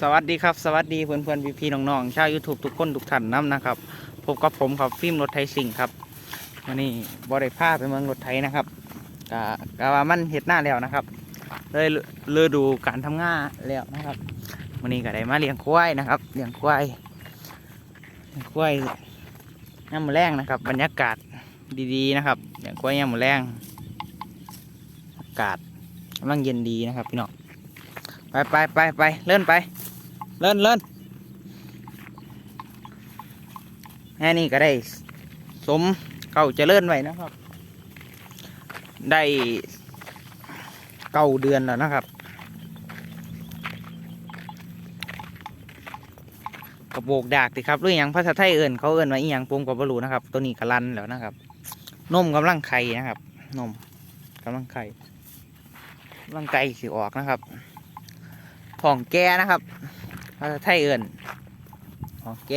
สวัสดีครับสวัสดีเพื่อนเพื่อนพี่พี่ๆน้องๆชาวยูทูบทุกคนทุกท่านน้ำนะครับพบกับผมครับฟิล์มรถไทยสิงห์ครับวันนี้บริภาไปเมืองรถไทยนะครับกะกะว่ามันเห็ดหน้าแล้วนะครับเลยเลือดูการทำงานแล้วนะครับวันนี้ก็ได้มาเลี้ยงควายนะครับเลี้ยงควายเลี้ยงควายย่ำมอแรงนะครับ บรรยากาศดีๆนะครับเลี้ยงควายย่ำมอแรงอากาศกำลังเย็นดีนะครับพี่น้องไปไปไปไปเลื่อนไป เลื่อนเลื่อนแค่นี้ก็ได้สมเก่าเจะเลื่อนไว้นะครับได้เก้าเดือนแล้วนะครับ กระโบกดากติครับหรืออหยังภาษาไทยเอิ่นเขาเอิ่นว่าอีหยังปมกับบรูนะครับ ตัวนี้กระลันแล้วนะครับนมกำลังไข่นะครับนมกำลังไข่กำลังไก่สิออกนะครับของแก่นะครับาษาไทยเอิ่นของแก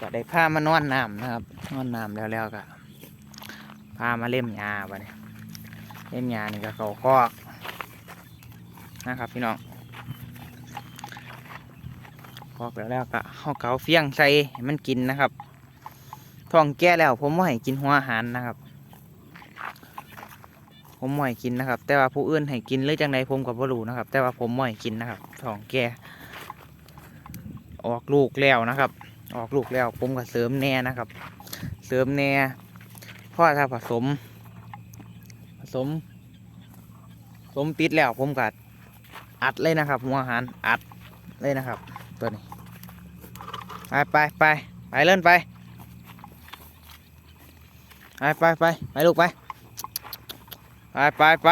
ก็ได้พามานอนน้ำนะครับนอนน้ำแล้วแล้วก็พามาเล่มยาบะเนี่ยเล่มยานี่ก็เขาคอกนะครับพี่น้องคอกแล้วแล้วก็เอาเกาเฟี้ยงใส่มันกินนะครับท้องแก่แล้วผมว่ให้กินหัวอาหารนะครับ ผมไม่ให้กินนะครับ แต่ว่าผู้อื่นให้กินหรือจังใดผมก็บ่รู้นะครับ แต่ว่าผมไม่ให้กินนะครับท้องแก่ ออกลูกแล้วนะครับ ออกลูกแล้วผมก็เสริมแน่นะครับ เสริมแน่เพราะถ้าผสม ผสมผสมปิดแล้วผมก็อัดเลยนะครับ หัวอาหารอัดเลยนะครับ ตัวนี้ ไปไปไปไปเล่นไปไปไปไปไปลูกไปไปไปไป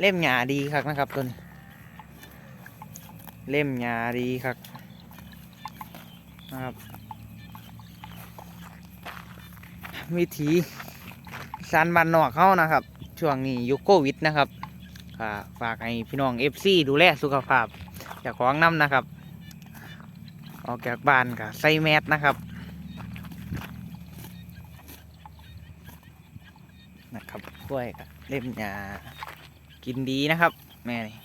เล่มหยาดีครับนะครับตัวนี้ เล่มหยาดีครับนะครับ วิธีสานบันนอกเข้านะครับ ช่วงนี้ยุคโควิดนะครับฝากให้พี่น้องเอฟซีดูแลสุขภาพจากของน้ำนะครับ ออกจากบ้านก็ใส่แมสนะครับนะครับกล้วยกับเล่มยากินดีนะครับ แม่นี่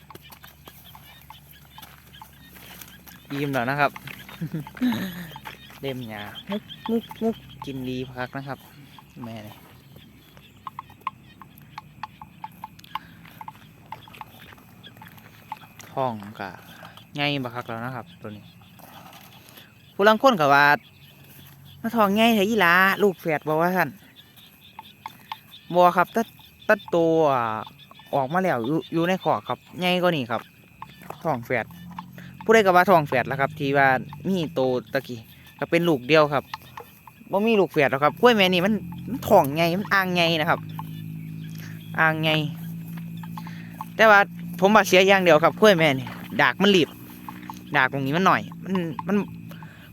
ยิ้มแล้วนะครับเล่มยามุกมุกมุกกินดีพักนะครับ แม่นี่ท้องกะไงบักคักแล้วนะครับ ตัวนี้ผู้ลังคนกับว่ามาทองไงเถอะยี่ลาลูกแฝดบอกว่าท่านบัวครับตัดตัดตัวออกมาแล้วอยู่ในขอกครับใหญ่กว่านี่ครับทองแฝด ผู้ใดก็ว่าทองแฝดแล้วครับ ที่ว่ามีโตตะกี้ก็เป็นลูกเดียวครับบ่มีลูกแฝดหรอกครับกล้วยแม่นี่มันมันทองใหญ่มันอ่างใหญ่นะครับอ่างใหญ่แต่ว่าผมว่าเสียอย่างเดียวครับกล้วยแม่นี่ดากมันหลีบดากตรงนี้มันหน่อย มันมัน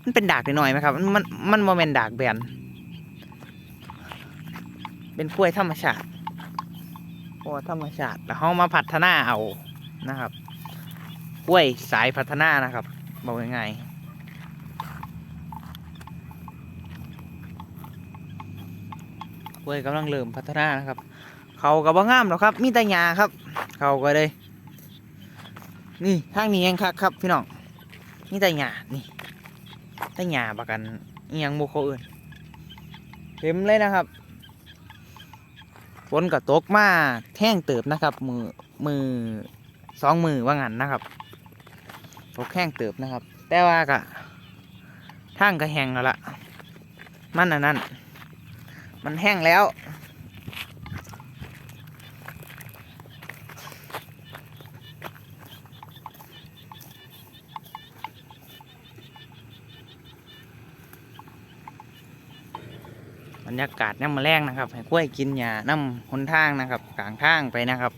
มันเป็นดากหน่อยไหมครับ มันมันมันโมเมนดากแบนเป็นกล้วยธรรมชาติกล้วธรรมชาติ แล้วเขามาพัฒนาเอานะครับ กล้วยสายพัฒนานะครับบอกยังไงายๆกล้วยกำลังเริ่มพัฒนานะครับ เขาก็บ่งามหรอกครับ มีแต่หญ้าครับ เขาก็เลยนี่ทางนี้ยังคักครับ พี่น้องมีแต่หญ้านี่แต่หญ้าประกันยังบุคคลอื่นเต็มเลยนะครับฝนก็ตกมาแท่งเติบนะครับ มือมือสองมือว่างันนะครับ ตกแห้งเติบนะครับ แต่ว่าก็ทางก็แห้งแล้วละมันอันนั้น มันแห้งแล้ว บรรยากาศน้ำมาแรงนะครับ ให้กล้วยกินหญ้าน้ำหนทางนะครับกลางทางไปนะครับ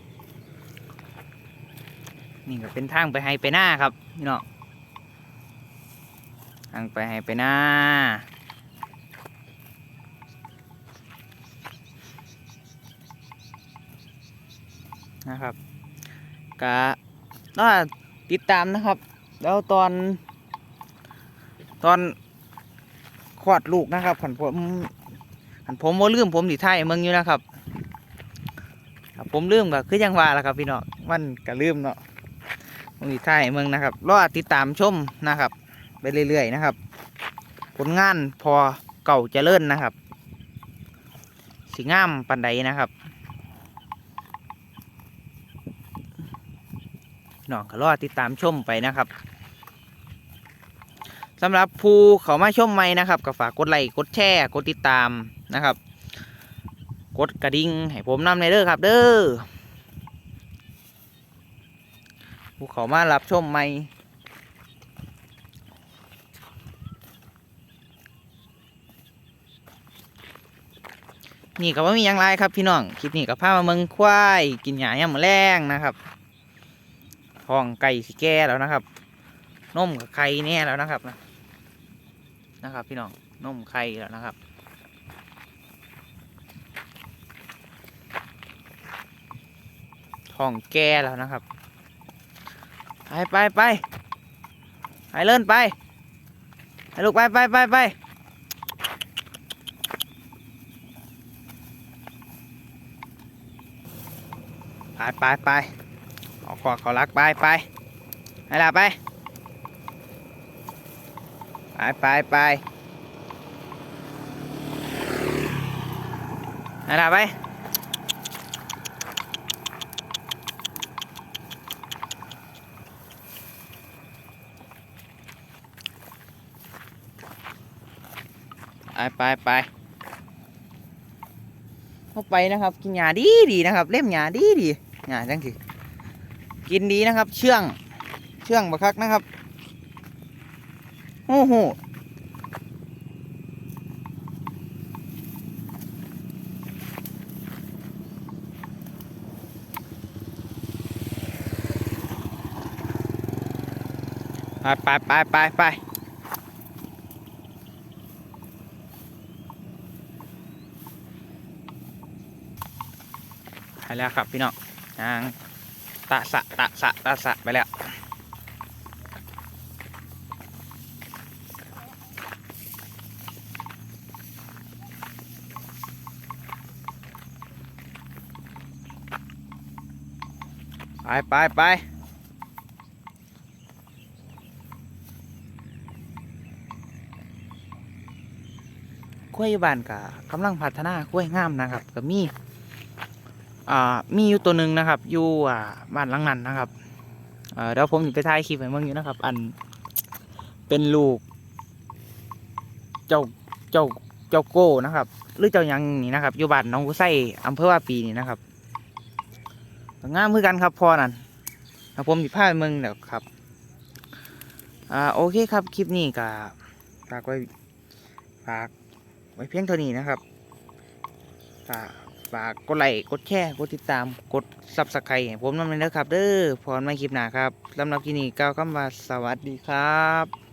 นี่ก็เป็นทางไปให้ไปหน้าครับพี่น้องทางไปให้ไปหน้านะครับกะน่าติดตามนะครับ แล้วตอน ตอนคลอดลูกนะครับผันผมอันผมว่าลืมผมดิไทายเมืองอยู่นะครับผมลืมก็คือยังว่าละครับพี่น้องมันก็ลืมเนาะ มึงอีท่ายเมืองนะครับรอติดตามชมนะครับ ไปเรื่อยๆนะครับ ผลงานพอเก่าเจริญนะครับ สีงามปันใดนะครับน้องก็รอติดตามชมไปนะครับสำหรับผู้เขามาชมใหม่นะครับก็ฝากกดไลค์กดแชร์กดติดตามนะครับ กดกระดิ่งให้ผมนำในเด้อครับ เด้อ ผู้เขามารับชมใหม่นี่ก็ว่ามีอย่างไรครับพี่น้องคลิปนี้กับพามาเมืองควายกินหญ้ายามมอแรงนะครับท้องไก่สิแก่แล้วนะครับนมกับไข่แน่แล้วนะครับนะนะครับ พี่น้องนมไข่แล้วนะครับท้องแก่แล้วนะครับ ไปไปไปไปเลื่อนไปไปลูกไปไปไปไปไปไปไปขอขอขอรักไปไปไปละไปไปไปไปไปละไป ไปไปไปเข้าไปนะครับ กินหญ้าดีดีนะครับ เล่มหญ้าดีดีหญ้าจังสิกินดีนะครับ เชื่อง เชื่องบักคักนะครับโอ้โหไปไปไปไปไป ไปแล้วครับพี่น้องทางตะสะตะสะตะสะไปแล้วไปไปไปกล้วยบ้านกะกำลังพัฒนากล้วยงามนะครับก็มี มีอยู่ตัวหนึ่งนะครับ อยู่อ่าบ้านหลังนั้นนะครับเดี๋ยวผมจะไปถ่ายคลิปให้เบิ่งอยู่นะครับ อันเป็นลูก เจ้าเจ้าเจ้าโก้นะครับ หรือเจ้ายังนี่นะครับ อยู่บ้านหน้องกุไส้อำเภอว่าปีนี่นะครับงามคือกันครับพอนั่นเดี๋ยวผมจะพาไปเมืองเดี๋ยวครับอ่าโอเคครับคลิปนี้ก็ฝากไว้ฝากไว้เพียงเท่านี้นะครับฝาก ฝากกดไลค์กดแชร์กดติดตามกดซับสไครต์ให้ผมนำเลยนะครับ เด้อพรไม่คลิปหนาครับสำหรับคลิปนี้ก้าวคำว่าสวัสดีครับ